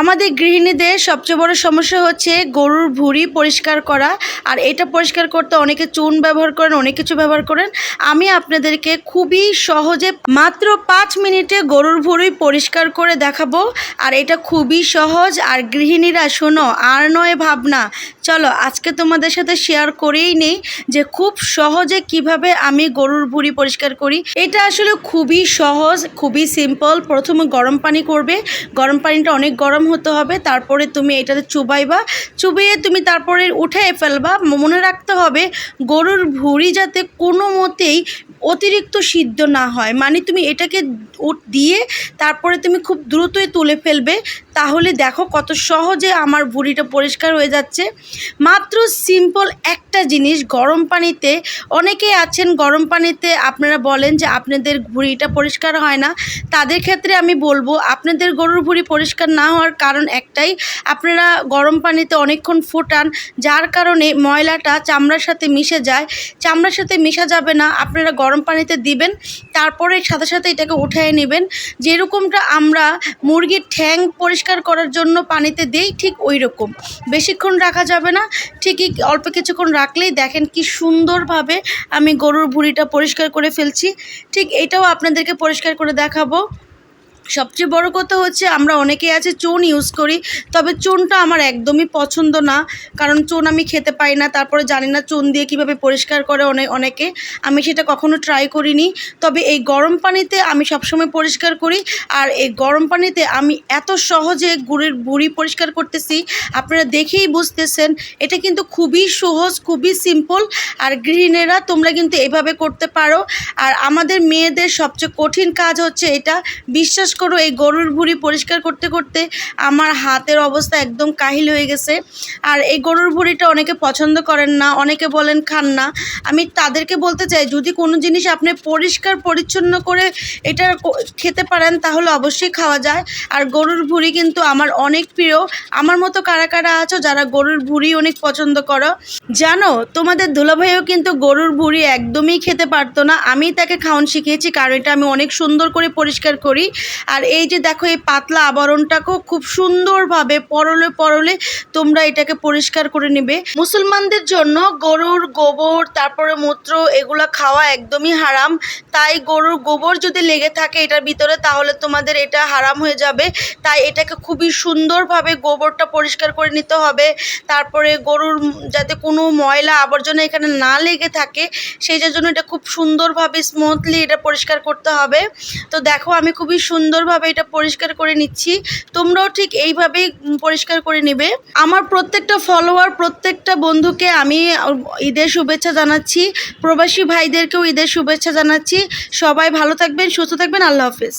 আমাদের গৃহিণীদের সবচেয়ে বড় সমস্যা হচ্ছে গরুর ভুঁড়ি পরিষ্কার করা। আর এটা পরিষ্কার করতে অনেকে চুন ব্যবহার করেন, অনেক কিছু ব্যবহার করেন। আমি আপনাদেরকে খুবই সহজে মাত্র পাঁচ মিনিটে গরুর ভুঁড়ি পরিষ্কার করে দেখাবো। আর এটা খুবই সহজ। আর গৃহিণীরা, শোনো, আর নয় ভাবনা। চলো, আজকে তোমাদের সাথে শেয়ার করেই নেই যে খুব সহজে কীভাবে আমি গরুর ভুঁড়ি পরিষ্কার করি। এটা আসলে খুবই সহজ, খুবই সিম্পল প্রথমে গরম পানি করবে। গরম পানিটা অনেক গরম হতে হবে, তারপরে তুমি এটাতে চুবাইবা, চুবিয়ে তুমি তারপরে উঠে ফেলবা। মনে রাখতে হবে, গরুর ভুঁড়ি যাতে কোনো মতেই অতিরিক্ত সিদ্ধ না হয়। মানে তুমি এটাকে দিয়ে তারপরে তুমি খুব দ্রুতই তুলে ফেলবে। তাহলে দেখো কত সহজে আমার ভুঁড়িটা পরিষ্কার হয়ে যাচ্ছে। মাত্র সিম্পল একটা জিনিস, গরম পানিতে অনেকেই আছেন গরম পানিতে আপনারা বলেন যে আপনাদের ভুঁড়িটা পরিষ্কার হয় না। তাদের ক্ষেত্রে আমি বলব আপনাদের গরুর ভুঁড়ি পরিষ্কার না হওয়ার কারণ একটাই, আপনারা গরম পানিতে অনেকক্ষণ ফোটান, যার কারণে ময়লাটা চামড়ার সাথে মিশে যায়। চামড়ার সাথে মিশা যাবে না, আপনারা গরম পানিতে দিবেন, তারপরে সাথে সাথে এটাকে উঠিয়ে নেবেন। যেরকমটা আমরা মুরগির ঠ্যাং পরিষ্কার করার জন্য পানিতে দেই, ঠিক ওই রকম বেশিক্ষণ রাখা যাবে না ঠিকই অল্প কিছুক্ষণ রাখলেই দেখেন কি সুন্দরভাবে আমি গরুর ভুঁড়িটা পরিষ্কার করে ফেলছি। ঠিক এটাও আপনাদেরকে পরিষ্কার করে দেখাবো। সবচেয়ে বড় কথা হচ্ছে আমরা অনেকেই আছে চুন ইউজ করি, তবে চুনটা আমার একদমই পছন্দ না। কারণ চুন আমি খেতে পাই না, তারপরে জানি না চুন দিয়ে কীভাবে পরিষ্কার করে অনেক অনেকে। আমি সেটা কখনো ট্রাই করিনি। তবে এই গরম পানিতে আমি সবসময় পরিষ্কার করি। আর এই গরম পানিতে আমি এত সহজে গুড়ের বুড়ি পরিষ্কার করতেছি, আপনারা দেখেই বুঝতেছেন। এটা কিন্তু খুবই সহজ, খুবই সিম্পল আর গৃহিণীরা তোমরা কিন্তু এভাবে করতে পারো। আর আমাদের মেয়েদের সবচেয়ে কঠিন কাজ হচ্ছে এটা, বিশ্বাস করো, এই গরুর ভুঁড়ি পরিষ্কার করতে করতে আমার হাতের অবস্থা একদম কাহিল হয়ে গেছে। আর এই গরুর ভুঁড়িটা অনেকে পছন্দ করেন না, অনেকে বলেন খান না। আমি তাদেরকে বলতে চাই, যদি কোনো জিনিস আপনি পরিষ্কার, পরিচ্ছন্ন করে এটা খেতে পারেন, তাহলে অবশ্যই খাওয়া যায়। আর গরুর ভুঁড়ি কিন্তু আমার অনেক প্রিয়। আমার মতো কারা কারা আছো যারা গরুর ভুঁড়ি অনেক পছন্দ করো? জানো, তোমাদের দুলাভাইও কিন্তু গরুর ভুঁড়ি একদমই খেতে পারতো না। আমি তাকে খাওয়ান শিখিয়েছি, কারণ এটা আমি অনেক সুন্দর করে পরিষ্কার করি। আর এই যে দেখো, এই পাতলা আবরণটাকেও খুব সুন্দরভাবে পরলে পরলে তোমরা এটাকে পরিষ্কার করে নেবে। মুসলমানদের জন্য গরুর গোবর, তারপরে মূত্র এগুলো খাওয়া একদমই হারাম। তাই গরুর গোবর যদি লেগে থাকে এটার ভিতরে, তাহলে তোমাদের এটা হারাম হয়ে যাবে। তাই এটাকে খুবই সুন্দরভাবে গোবরটা পরিষ্কার করে নিতে হবে। তারপরে গরুর যাতে কোনো ময়লা আবর্জনা এখানে না লেগে থাকে, সেই জন্য এটা খুব সুন্দরভাবে স্মুথলি এটা পরিষ্কার করতে হবে। তো দেখো, আমি খুবই সুন্দরভাবে এটা পরিষ্কার করে নিচ্ছি। তোমরাও ঠিক এইভাবেই পরিষ্কার করে নেবে। আমার প্রত্যেকটা ফলোয়ার প্রত্যেকটা বন্ধুকে আমি ঈদের শুভেচ্ছা জানাচ্ছি। প্রবাসী ভাইদেরকেও ঈদের শুভেচ্ছা জানাচ্ছি। সবাই ভালো থাকবেন, সুস্থ থাকবেন। আল্লাহ হাফিজ।